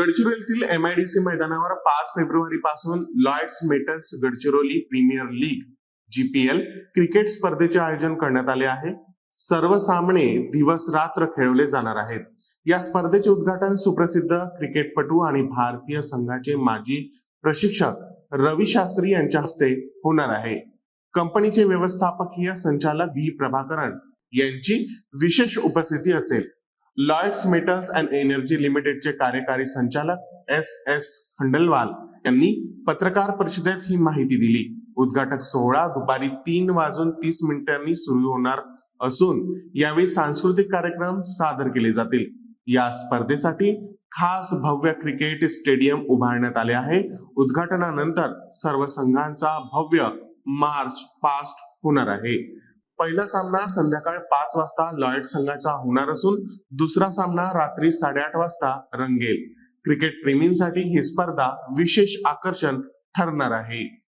गडचिरोलीतील M I D C मैदानावर पाच फेब्रुवारी पासून Lloyds Metals Gadchiroli Premier League GPL cricket स्पर्धेचे आयोजन करण्यात आले आहे. सर्व सामने दिवस रात्र खेळवले जाणार आहेत. या स्पर्धेचे उद्घाटन सुप्रसिद्ध क्रिकेटपटू आणि भारतीय संघाचे माजी प्रशिक्षक रवी शास्त्री यांच्या हस्ते होणार आहे. कंपनीचे व्यवस्थापकीय संचालक व्ही प्रभाकरण यांची विशेष उपस्थिती असेल. लॉयड्स मेटल्स अँड एनर्जी लिमिटेडचे कार्यकारी संचालक एस एस खंडलवाल यांनी पत्रकार परिषदेत ही माहिती दिली. उद्घाटक सोहळा दुपारी तीन वाजून तीस मिनिटांनी सुरू होणार असून यावेळी सांस्कृतिक कार्यक्रम सादर केले जातील. या स्पर्धेसाठी खास भव्य क्रिकेट स्टेडियम उभारण्यात आले आहे. उद्घाटनानंतर सर्व संघांचा भव्य मार्च पास्ट होणार आहे. पहिला सामना संध्याकाळी पाच वाजता लॉयड संघाचा होणार असून दुसरा सामना रात्री साडेआठ वाजता रंगेल. क्रिकेट प्रेमींसाठी ही स्पर्धा विशेष आकर्षण ठरणार आहे.